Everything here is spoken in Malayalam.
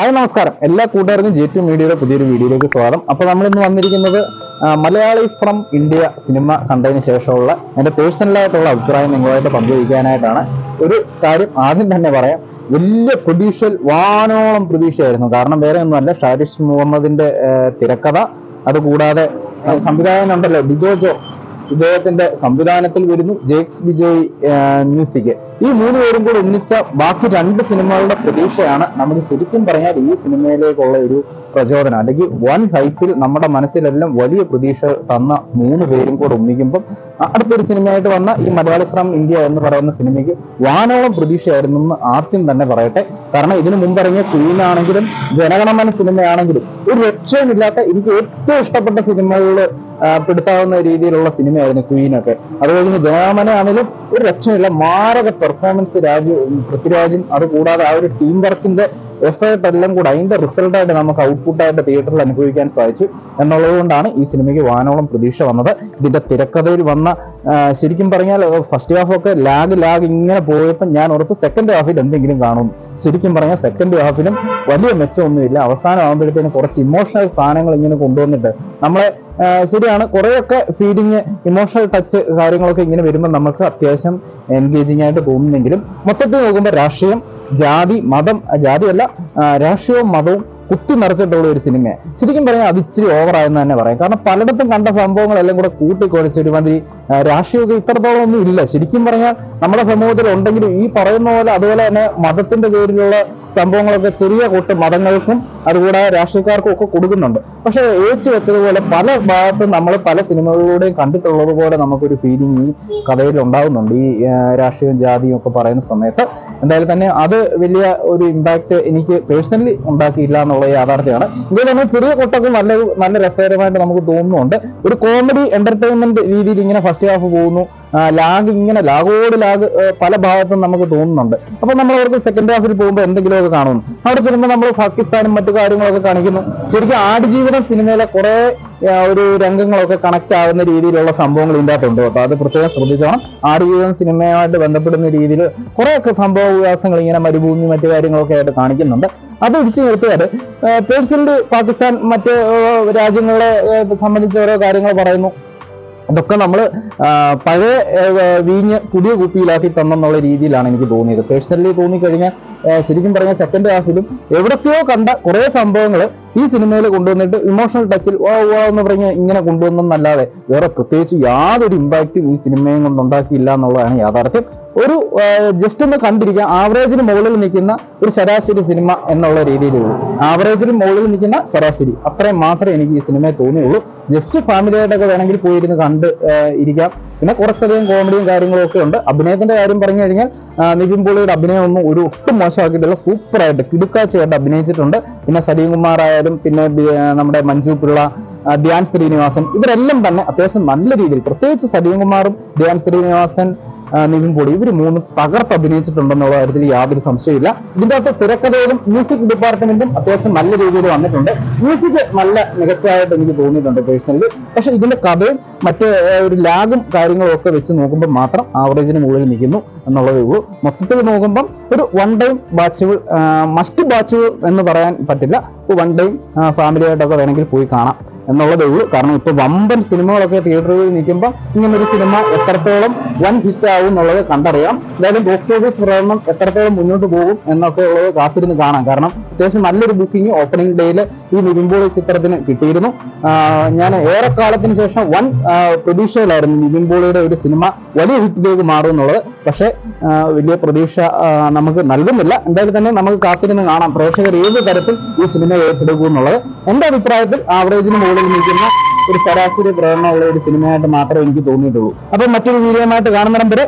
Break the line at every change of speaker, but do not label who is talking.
ഹായ് നമസ്കാരം. എല്ലാ കൂട്ടുകാർക്കും ജെ ടു മീഡിയയുടെ പുതിയൊരു വീഡിയോയിലേക്ക് സ്വാഗതം. അപ്പോൾ നമ്മൾ ഇന്ന് വന്നിരിക്കുന്നത് മലയാളി ഫ്രം ഇന്ത്യ സിനിമ കണ്ടതിന് ശേഷമുള്ള എന്റെ പേഴ്സണലായിട്ടുള്ള അഭിപ്രായം നിങ്ങളുമായിട്ട് പങ്കുവയ്ക്കാനായിട്ടാണ്. ഒരു കാര്യം ആദ്യം തന്നെ പറയാം. വലിയ പ്രതീക്ഷയിൽ വാനോളം പ്രതീക്ഷയായിരുന്നു. കാരണം വേറെ ഒന്നുമല്ല ഷാരിഷ് മുഹമ്മദിന്റെ തിരക്കഥ. അതുകൂടാതെ സംവിധായകനുണ്ടല്ലോ ബിജോ ജോസ്. ഇദ്ദേഹത്തിന്റെ സംവിധാനത്തിൽ വരുന്നു ജേക്സ് ബിജോയ് ആ, മ്യൂസിക്. ഈ മൂന്ന് പേരും കൂടി ഒന്നിച്ച ബാക്കി രണ്ട് സിനിമകളുടെ പ്രതീക്ഷയാണ് നമുക്ക് ശരിക്കും പറഞ്ഞാൽ ഈ സിനിമയിലേക്കുള്ള ഒരു പ്രചോദനം. അല്ലെങ്കിൽ വൺ ഹൈപ്പിൽ നമ്മുടെ മനസ്സിലെല്ലാം വലിയ പ്രതീക്ഷ തന്ന മൂന്ന് പേരും കൂടെ ഒന്നിക്കുമ്പം അടുത്തൊരു സിനിമയായിട്ട് വന്ന ഈ മലയാളി ഫ്രം ഇന്ത്യ എന്ന് പറയുന്ന സിനിമയ്ക്ക് വാനോളം പ്രതീക്ഷയായിരുന്നു എന്ന് ആദ്യം തന്നെ പറയട്ടെ. കാരണം ഇതിനു മുമ്പിറങ്ങിയ ക്വീൻ ആണെങ്കിലും ജനഗണമന സിനിമയാണെങ്കിലും ഒരു രക്ഷയുമില്ലാത്ത എനിക്ക് ഏറ്റവും ഇഷ്ടപ്പെട്ട സിനിമകളിൽ പെടുത്താവുന്ന രീതിയിലുള്ള സിനിമയായിരുന്നു ഒക്കെ. അതുപോലെ തന്നെ ജനാമനാണെങ്കിലും ഒരു രക്ഷയില്ല മാരക പെർഫോമൻസ് രാജു പൃഥ്വിരാജും അതുകൂടാതെ ആ ഒരു ടീം വർക്കിന്റെ എഫേർട്ട് എല്ലാം കൂടെ അതിന്റെ റിസൾട്ടായിട്ട് നമുക്ക് ഔട്ട്പുട്ടായിട്ട് തിയേറ്ററിൽ അനുഭവിക്കാൻ സാധിച്ചു എന്നുള്ളത് കൊണ്ടാണ് ഈ സിനിമയ്ക്ക് വാനോളം പ്രതീക്ഷ വന്നത്. ഇതിന്റെ തിരക്കഥയിൽ വന്ന ശരിക്കും പറഞ്ഞാൽ ഫസ്റ്റ് ഹാഫ് ഒക്കെ ലാഗ് ലാഗ് ഇങ്ങനെ പോയപ്പോൾ ഞാൻ ഉറപ്പ് സെക്കൻഡ് ഹാഫിൽ എന്തെങ്കിലും കാണും. ശരിക്കും പറഞ്ഞാൽ സെക്കൻഡ് ഹാഫിലും വലിയ മെച്ചമൊന്നുമില്ല. അവസാനം കുറച്ച് ഇമോഷണൽ സാധനങ്ങൾ ഇങ്ങനെ കൊണ്ടുവന്നിട്ട് നമ്മളെ ശരിയാണ്. കുറേയൊക്കെ ഫീഡിങ് ഇമോഷണൽ ടച്ച് കാര്യങ്ങളൊക്കെ ഇങ്ങനെ വരുമ്പോൾ നമുക്ക് അത്യാവശ്യം എൻഗേജിങ് ആയിട്ട് തോന്നുന്നെങ്കിലും മൊത്തത്തിൽ നോക്കുമ്പോൾ രാഷ്ട്രീയം ജാതി മതം ജാതിയല്ല രാഷ്ട്രീയവും മതവും കുത്തി നിറച്ചിട്ടുള്ള ഒരു സിനിമ ശരിക്കും പറയാം അത് ഇച്ചിരി ഓവറായെന്ന് തന്നെ പറയാം. കാരണം പലയിടത്തും കണ്ട സംഭവങ്ങളെല്ലാം കൂടെ കൂട്ടിക്കുഴച്ച് ഒരുമാതിരി രാഷ്ട്രീയമൊക്കെ ഇത്രത്തോളം ഒന്നും ഇല്ല. ശരിക്കും പറഞ്ഞാൽ നമ്മുടെ സമൂഹത്തിൽ ഉണ്ടെങ്കിലും ഈ പറയുന്ന പോലെ അതുപോലെ തന്നെ മതത്തിന്റെ പേരിലുള്ള സംഭവങ്ങളൊക്കെ ചെറിയ കൂട്ട് മതങ്ങൾക്കും അതുകൂടാതെ രാഷ്ട്രീയക്കാർക്കും ഒക്കെ കൊടുക്കുന്നുണ്ട്. പക്ഷെ ഏച്ചു വെച്ചതുപോലെ പല ഭാഗത്തും നമ്മൾ പല സിനിമകളിലൂടെയും കണ്ടിട്ടുള്ളത് പോലെ നമുക്കൊരു ഫീലിംഗ് ഈ കഥയിൽ ഉണ്ടാകുന്നുണ്ട് ഈ രാഷ്ട്രീയം ജാതിയും ഒക്കെ പറയുന്ന സമയത്ത് എന്തായാലും തന്നെ അത് വലിയ ഒരു ഇമ്പാക്ട് എനിക്ക് പേഴ്സണലി ഉണ്ടാക്കിയില്ല എന്നുള്ള യാഥാർത്ഥ്യമാണ്. ഇതിൽ തന്നെ ചെറിയ കൊട്ടൊക്കെ നല്ല നല്ല രസകരമായിട്ട് നമുക്ക് തോന്നുന്നുണ്ട്. ഒരു കോമഡി എന്റർടൈൻമെന്റ് രീതിയിൽ ഇങ്ങനെ ഫസ്റ്റ് ഹാഫ് പോകുന്നു. ലാഗ് ഇങ്ങനെ ലാഗോട് ലാഗ് പല ഭാഗത്തും നമുക്ക് തോന്നുന്നുണ്ട്. അപ്പൊ നമ്മൾ അവർക്ക് സെക്കൻഡ് ഹാഫിൽ പോകുമ്പോൾ എന്തെങ്കിലുമൊക്കെ കാണുന്നു. അവിടെ ചെല്ലുമ്പോൾ നമ്മൾ പാകിസ്ഥാനും മറ്റു കാര്യങ്ങളൊക്കെ കാണിക്കുന്നു. ശരിക്കും ആടുജീവിതം സിനിമയിലെ കുറെ ഒരു രംഗങ്ങളൊക്കെ കണക്ട് ആവുന്ന രീതിയിലുള്ള സംഭവങ്ങൾ ഇതിന്റെ അകത്തുണ്ട് അത് പ്രത്യേകം ശ്രദ്ധിച്ചോണം. ആടുജീവിതം സിനിമയുമായിട്ട് ബന്ധപ്പെടുന്ന രീതിയിൽ കുറേയൊക്കെ സംഭവ വികാസങ്ങൾ ഇങ്ങനെ മരുഭൂമി മറ്റു കാര്യങ്ങളൊക്കെ ആയിട്ട് കാണിക്കുന്നുണ്ട്. അത് ഒഴിച്ചു നിർത്തിയാൽ പേഴ്സണലി പാകിസ്ഥാൻ മറ്റ് രാജ്യങ്ങളെ സംബന്ധിച്ച് ഓരോ കാര്യങ്ങൾ പറയുന്നു. അതൊക്കെ നമ്മൾ പഴയ വീഞ്ഞ് പുതിയ കുപ്പിയിലാക്കി തന്നെന്നുള്ള രീതിയിലാണ് എനിക്ക് തോന്നിയത്. പേഴ്സണലി തോന്നിക്കഴിഞ്ഞാൽ ശരിക്കും പറഞ്ഞാൽ സെക്കൻഡ് ഹാഫിലും എവിടൊക്കെയോ കണ്ട കുറേ സംഭവങ്ങൾ ഈ സിനിമയിൽ കൊണ്ടുവന്നിട്ട് ഇമോഷണൽ ടച്ചിൽ ഓ ഓ എന്ന് പറഞ്ഞ് ഇങ്ങനെ കൊണ്ടുവന്നല്ലാതെ വേറെ പ്രത്യേകിച്ച് യാതൊരു ഇമ്പാക്റ്റും ഈ സിനിമയും കൊണ്ട് ഉണ്ടാക്കിയില്ല എന്നുള്ളതാണ് യാഥാർത്ഥ്യം. ഒരു ജസ്റ്റ് ഒന്ന് കണ്ടിരിക്കുക. ആവറേജിന് മുകളിൽ നിൽക്കുന്ന ഒരു ശരാശരി സിനിമ എന്നുള്ള രീതിയിലുള്ളൂ ആവറേജിന് മുകളിൽ നിൽക്കുന്ന ശരാശരി. അത്രയും മാത്രമേ എനിക്ക് ഈ സിനിമയെ തോന്നിയുള്ളൂ. ജസ്റ്റ് ഫാമിലി ആയിട്ടൊക്കെ വേണമെങ്കിൽ പോയിരുന്ന് കണ്ട് ഇരിക്കാം. പിന്നെ കുറച്ചധികം കോമഡിയും കാര്യങ്ങളും ഒക്കെ ഉണ്ട്. അഭിനയത്തിന്റെ കാര്യം പറഞ്ഞു കഴിഞ്ഞാൽ നിവിൻ പോളിയുടെ അഭിനയം ഒന്നും ഒരു ഒട്ടും മോശമാക്കിയിട്ടില്ല. സൂപ്പറായിട്ട് കിടുക്കാച്ചയായിട്ട് അഭിനയിച്ചിട്ടുണ്ട്. പിന്നെ സലീം കുമാർ ആയാലും പിന്നെ നമ്മുടെ മഞ്ജു പിള്ള ധ്യാൻ ശ്രീനിവാസൻ ഇവരെല്ലാം തന്നെ അത്യാവശ്യം നല്ല രീതിയിൽ പ്രത്യേകിച്ച് സലീം കുമാറും ധ്യാൻ ശ്രീനിവാസൻ നിവിൻ പോളി. ഇവർ മൂന്ന് തകർത്ത് അഭിനയിച്ചിട്ടുണ്ടെന്നുള്ള കാര്യത്തിൽ യാതൊരു സംശയമില്ല ഇതിന്റെ അകത്ത് തിരക്കഥയിലും മ്യൂസിക് ഡിപ്പാർട്ട്മെന്റും അത്യാവശ്യം നല്ല രീതിയിൽ വന്നിട്ടുണ്ട്. മ്യൂസിക് നല്ല മികച്ചതായിട്ട് എനിക്ക് തോന്നിയിട്ടുണ്ട് പേഴ്സണലി പക്ഷെ ഇതിന്റെ കഥയും മറ്റ് ഒരു ലാഗും കാര്യങ്ങളും ഒക്കെ വെച്ച് നോക്കുമ്പോൾ മാത്രം ആവറേജിന് മുകളിൽ നിൽക്കുന്നു എന്നുള്ളതേ ഉള്ളൂ. മൊത്തത്തിൽ നോക്കുമ്പം ഒരു വൺ ടൈം ബാച്ചുകൾ മസ്റ്റ് ബാച്ചുകൾ എന്ന് പറയാൻ പറ്റില്ല. വൺ ടൈം ഫാമിലിയായിട്ടൊക്കെ വേണമെങ്കിൽ പോയി കാണാം. എന്നുള്ളതേ ഉള്ളൂ. കാരണം ഇപ്പൊ വമ്പൻ സിനിമകളൊക്കെ തിയേറ്ററുകളിൽ നിൽക്കുമ്പോൾ ഇങ്ങനെ ഒരു സിനിമ എത്രത്തോളം വൻ ഹിറ്റ് ആവും എന്നുള്ളത് കണ്ടറിയാം. എന്തായാലും ബോക്സ് ഓഫീസ് പ്രകടനം എത്രത്തോളം മുന്നോട്ട് പോകും എന്നൊക്കെ ഉള്ളത് കാത്തിരുന്ന് കാണാം. കാരണം അത്യാവശ്യം നല്ലൊരു ബുക്കിംഗ് ഓപ്പണിംഗ് ഡേയിൽ ഈ നിവിൻപോളി ചിത്രത്തിന് കിട്ടിയിരുന്നു. ഞാൻ ഏറെ കാലത്തിന് ശേഷം വൻ പ്രതീക്ഷയിലായിരുന്നു നിവിൻപോളിയുടെ ഒരു സിനിമ വലിയ ഹിറ്റിലേക്ക് മാറും എന്നുള്ളത്. പക്ഷേ വലിയ പ്രതീക്ഷ നമുക്ക് നൽകുന്നില്ല. എന്തായാലും തന്നെ നമുക്ക് കാത്തിരുന്ന് കാണാം. പ്രേക്ഷകർ ഏത് തരത്തിൽ ഈ സിനിമ ഏറ്റെടുക്കും എന്നുള്ളത്. എന്റെ അഭിപ്രായത്തിൽ ആവറേജിന് മുകളിൽ നിൽക്കുന്ന ഒരു ശരാശരി പ്രകടനമുള്ള ഒരു സിനിമയായിട്ട് മാത്രമേ എനിക്ക് തോന്നിയിട്ടുള്ളൂ. അപ്പൊ മറ്റൊരു വീഡിയോയുമായിട്ട് കാണുന്നിടം വരെ